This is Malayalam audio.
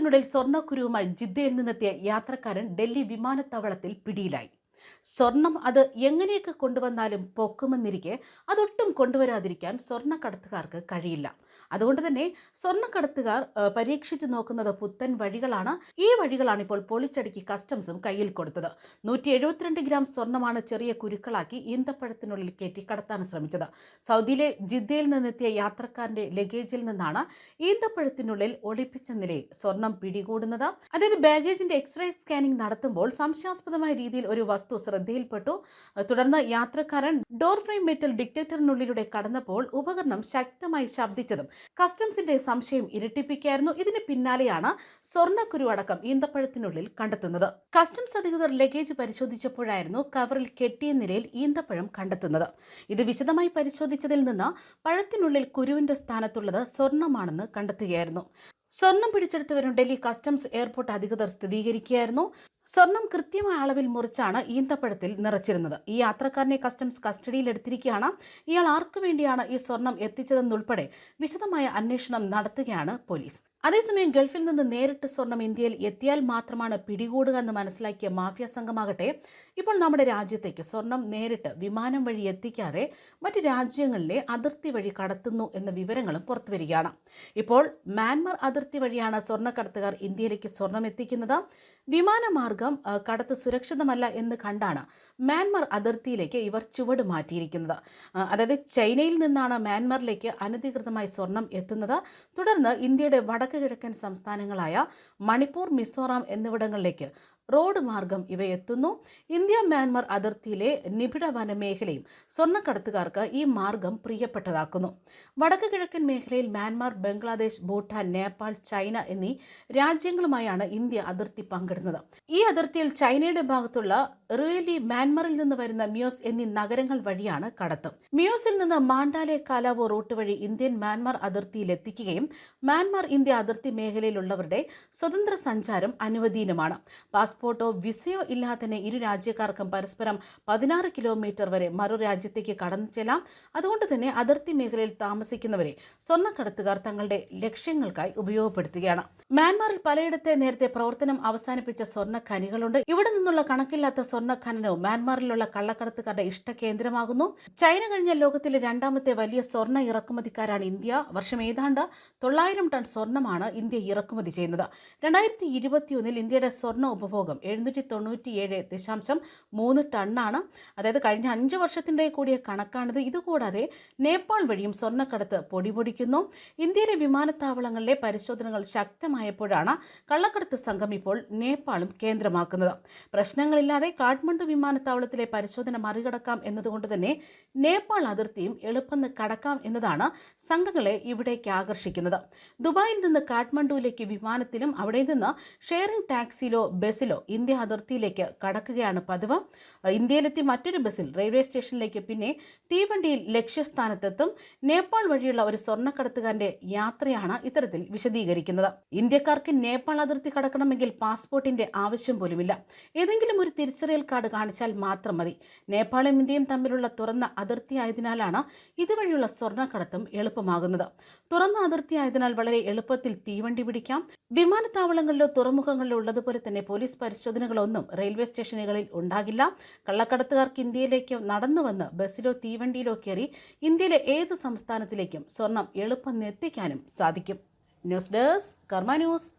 ഈന്തപ്പഴത്തിനുള്ളിൽ സ്വർണക്കുരുവുമായി ജിദ്ദയിൽ നിന്നെത്തിയ യാത്രക്കാരൻ ഡൽഹി വിമാനത്താവളത്തിൽ പിടിയിലായി. സ്വർണം അത് എങ്ങനെയൊക്കെ കൊണ്ടുവന്നാലും പൊക്കുമെന്നിരിക്കെ അതൊട്ടും കൊണ്ടുവരാതിരിക്കാൻ സ്വർണക്കടത്തുകാർക്ക് കഴിയില്ല. അതുകൊണ്ട് തന്നെ സ്വർണക്കടത്തുകാർ പരീക്ഷിച്ചു നോക്കുന്നത് പുത്തൻ വഴികളാണ്. ഈ വഴികളാണ് ഇപ്പോൾ പൊളിച്ചടുക്കി കസ്റ്റംസും കയ്യിൽ കൊടുത്തത്. നൂറ്റി എഴുപത്തിരണ്ട് ഗ്രാം സ്വർണമാണ് ചെറിയ കുരുക്കളാക്കി ഈന്തപ്പഴത്തിനുള്ളിൽ കയറ്റി കടത്താൻ ശ്രമിച്ചത്. സൗദിയിലെ ജിദ്ദയിൽ നിന്നെത്തിയ യാത്രക്കാരന്റെ ലഗേജിൽ നിന്നാണ് ഈന്തപ്പഴത്തിനുള്ളിൽ ഒളിപ്പിച്ച നിലയിൽ സ്വർണം പിടികൂടുന്നത്. അതായത് ബാഗേജിന്റെ എക്സ്റേ സ്കാനിംഗ് നടത്തുമ്പോൾ സംശയാസ്പദമായ രീതിയിൽ ഒരു വസ്തു ശ്രദ്ധയിൽപ്പെട്ടു. തുടർന്ന് യാത്രക്കാരൻ ഡോർ ഫ്രെയിം മെറ്റൽ ഡിക്റ്റേറ്ററിനുള്ളിലൂടെ കടന്നപ്പോൾ ഉപകരണം ശക്തമായി ശബ്ദിച്ചതും കസ്റ്റംസിന്റെ സംശയം ഇരട്ടിപ്പിക്കായിരുന്നു. ഇതിന് പിന്നാലെയാണ് സ്വർണക്കുരു അടക്കം ഈന്തപ്പഴത്തിനുള്ളിൽ കണ്ടെത്തുന്നത്. കസ്റ്റംസ് അധികൃതർ ലഗേജ് പരിശോധിച്ചപ്പോഴായിരുന്നു കവറിൽ കെട്ടിയ നിലയിൽ ഈന്തപ്പഴം കണ്ടെത്തുന്നത്. ഇത് വിശദമായി പരിശോധിച്ചതിൽ നിന്ന് പഴത്തിനുള്ളിൽ കുരുവിന്റെ സ്ഥാനത്തുള്ളത് സ്വർണമാണെന്ന് കണ്ടെത്തുകയായിരുന്നു. സ്വർണം പിടിച്ചെടുത്തവരും ഡൽഹി കസ്റ്റംസ് എയർപോർട്ട് അധികൃതർ സ്ഥിരീകരിക്കുകയായിരുന്നു. സ്വർണം കൃത്യമായ അളവിൽ മുറിച്ചാണ് ഈന്തപ്പഴത്തിൽ നിറച്ചിരുന്നത്. ഈ യാത്രക്കാരനെ കസ്റ്റംസ് കസ്റ്റഡിയിൽ എടുത്തിരിക്കുകയാണ്. ഇയാൾ ആർക്കു വേണ്ടിയാണ് ഈ സ്വർണം എത്തിച്ചതെന്നുൾപ്പെടെ വിശദമായ അന്വേഷണം നടത്തുകയാണ് പോലീസ്. അതേസമയം ഗൾഫിൽ നിന്ന് നേരിട്ട് സ്വർണം ഇന്ത്യയിൽ എത്തിയാൽ മാത്രമാണ് പിടികൂടുക എന്ന് മനസ്സിലാക്കിയ മാഫിയ സംഘമാകട്ടെ ഇപ്പോൾ നമ്മുടെ രാജ്യത്തേക്ക് സ്വർണം നേരിട്ട് വിമാനം വഴി എത്തിക്കാതെ മറ്റ് രാജ്യങ്ങളിലെ അതിർത്തി വഴി കടത്തുന്നു എന്ന വിവരങ്ങളും പുറത്തുവരികയാണ് ഇപ്പോൾ മ്യാൻമർ അതിർത്തി വഴിയാണ് സ്വർണക്കടത്തുകാർ ഇന്ത്യയിലേക്ക് സ്വർണം എത്തിക്കുന്നത്. വിമാനമാർഗം കടത്ത് സുരക്ഷിതമല്ല എന്ന് കണ്ടാണ് മ്യാൻമർ അതിർത്തിയിലേക്ക് ഇവർ ചുവട് മാറ്റിയിരിക്കുന്നത്. അതായത് ചൈനയിൽ നിന്നാണ് മ്യാൻമറിലേക്ക് അനധികൃതമായി സ്വർണം എത്തുന്നത്. തുടർന്ന് ഇന്ത്യയുടെ വടക്ക് കിഴക്കൻ സംസ്ഥാനങ്ങളായ മണിപ്പൂർ മിസോറാം എന്നിവിടങ്ങളിലേക്ക് റോഡ് മാർഗം ഇവയെത്തുന്നു. ഇന്ത്യ മ്യാൻമർ അതിർത്തിയിലെ നിബിഡ വനമേഖലയും സ്വർണക്കടത്തുകാർക്ക് ഈ മാർഗം പ്രിയപ്പെട്ടതാക്കുന്നു. വടക്ക് കിഴക്കൻ മേഖലയിൽ മ്യാൻമാർ ബംഗ്ലാദേശ് ഭൂട്ടാൻ നേപ്പാൾ ചൈന എന്നീ രാജ്യങ്ങളുമായാണ് ഇന്ത്യ അതിർത്തി പങ്കിടുന്നത്. ഈ അതിർത്തിയിൽ ചൈനയുടെ ഭാഗത്തുള്ള റിയലി മ്യാൻമറിൽ നിന്ന് വരുന്ന മ്യൂസ് എന്നീ നഗരങ്ങൾ വഴിയാണ് കടത്ത്. മ്യൂസിൽ നിന്ന് മാണ്ടാലെ കാലാവോ റൂട്ട് വഴി ഇന്ത്യൻ മ്യാൻമാർ അതിർത്തിയിൽ എത്തിക്കുകയും മ്യാൻമാർ ഇന്ത്യ അതിർത്തി മേഖലയിലുള്ളവരുടെ സ്വതന്ത്ര സഞ്ചാരം അനുവദീനമാണ്. പാസ്പോർട്ടോ വിസയോ ഇല്ലാതെ ഇരു രാജ്യക്കാർക്കും പരസ്പരം പതിനാറ് കിലോമീറ്റർ വരെ മറു രാജ്യത്തേക്ക് കടന്നു ചെല്ലാം. അതുകൊണ്ട് തന്നെ അതിർത്തി മേഖലയിൽ താമസിക്കുന്നവരെ സ്വർണക്കടത്തുകാർ തങ്ങളുടെ ലക്ഷ്യങ്ങൾക്കായി ഉപയോഗപ്പെടുത്തുകയാണ്. മ്യാൻമാറിൽ പലയിടത്തെ നേരത്തെ പ്രവർത്തനം അവസാനിപ്പിച്ച സ്വർണ ഖനികളുണ്ട് ഇവിടെ നിന്നുള്ള കണക്കില്ലാത്ത സ്വർണ ഖനനവും മ്യാൻമാറിലുള്ള കള്ളക്കടത്തുകാരുടെ ഇഷ്ടകേന്ദ്രമാകുന്നു. ചൈന കഴിഞ്ഞ ലോകത്തിലെ രണ്ടാമത്തെ വലിയ സ്വർണ ഇറക്കുമതിക്കാരാണ് ഇന്ത്യ. വർഷം ഏതാണ്ട് തൊള്ളായിരം ടൺ സ്വർണമാണ് ഇന്ത്യ ഇറക്കുമതി ചെയ്യുന്നത്. രണ്ടായിരത്തി ഇരുപത്തിയൊന്നിൽ ഇന്ത്യയുടെ സ്വർണ ഉപഭോഗം എഴുന്നൂറ്റി തൊണ്ണൂറ്റി ഏഴ് ദശാംശം മൂന്ന് ടണ്ണാണ്. അതായത് കഴിഞ്ഞ അഞ്ച് വർഷത്തിന്റെ കൂടിയ കണക്കാണിത്. ഇതുകൂടാതെ നേപ്പാൾ വഴിയും സ്വർണക്കടത്ത് പൊടിപൊടിക്കുന്നു. ഇന്ത്യയിലെ വിമാനത്താവളങ്ങളിലെ പരിശോധനകൾ ശക്തമായപ്പോഴാണ് കള്ളക്കടത്ത് സംഘം ഇപ്പോൾ നേപ്പാളും കേന്ദ്രമാക്കുന്നത്. പ്രശ്നങ്ങളില്ലാതെ കാഠ്മണ്ഡു വിമാനത്താവളത്തിലെ പരിശോധന മറികടക്കാം എന്നതുകൊണ്ട് തന്നെ നേപ്പാൾ അതിർത്തിയും എളുപ്പം കടക്കാം എന്നതാണ് സംഘങ്ങളെ ഇവിടേക്ക് ആകർഷിക്കുന്നത്. ദുബായിൽ നിന്ന് കാഠ്മണ്ഡുവിലേക്ക് വിമാനത്തിലും അവിടെ നിന്ന് ഷെയറിംഗ് ടാക്സിയിലോ ബസ്സിലോ ഇന്ത്യ അതിർത്തിയിലേക്ക് കടക്കുകയാണ് പതിവ്. ഇന്ത്യയിലെത്തി മറ്റൊരു ബസ്സിൽ റെയിൽവേ സ്റ്റേഷനിലേക്ക് പിന്നെ തീവണ്ടിയിൽ ലക്ഷ്യസ്ഥാനത്തെത്തും. നേപ്പാൾ വഴിയുള്ള ഒരു സ്വർണക്കടത്തുകാരന്റെ യാത്രയാണ് ഇത്തരത്തിൽ വിശദീകരിക്കുന്നത്. ഇന്ത്യക്കാർക്ക് നേപ്പാൾ അതിർത്തി കടക്കണമെങ്കിൽ പാസ്പോർട്ടിന്റെ ആവശ്യം പോലുമില്ല. ഏതെങ്കിലും ഒരു തിരിച്ചറിയൽ കാർഡ് കാണിച്ചാൽ മാത്രം മതി. നേപ്പാളും ഇന്ത്യയും തമ്മിലുള്ള തുറന്ന അതിർത്തി ആയതിനാലാണ് ഇതുവഴിയുള്ള സ്വർണക്കടത്തും എളുപ്പമാകുന്നത്. തുറന്ന അതിർത്തി ആയതിനാൽ വളരെ എളുപ്പത്തിൽ തീവണ്ടി പിടിക്കാം. വിമാനത്താവളങ്ങളിലോ തുറമുഖങ്ങളിലോ ഉള്ളതുപോലെ തന്നെ പോലീസ് പരിശോധനകളൊന്നും റെയിൽവേ സ്റ്റേഷനുകളിൽ ഉണ്ടാകില്ല. കള്ളക്കടത്തുകാർക്ക് ഇന്ത്യയിലേക്ക് നടന്നു വന്ന് ബസ്സിലോ തീവണ്ടിയിലോ കയറി ഇന്ത്യയിലെ ഏത് സംസ്ഥാനത്തിലേക്കും സ്വർണം എളുപ്പം എത്തിക്കാനും സാധിക്കും. News desk Karma news.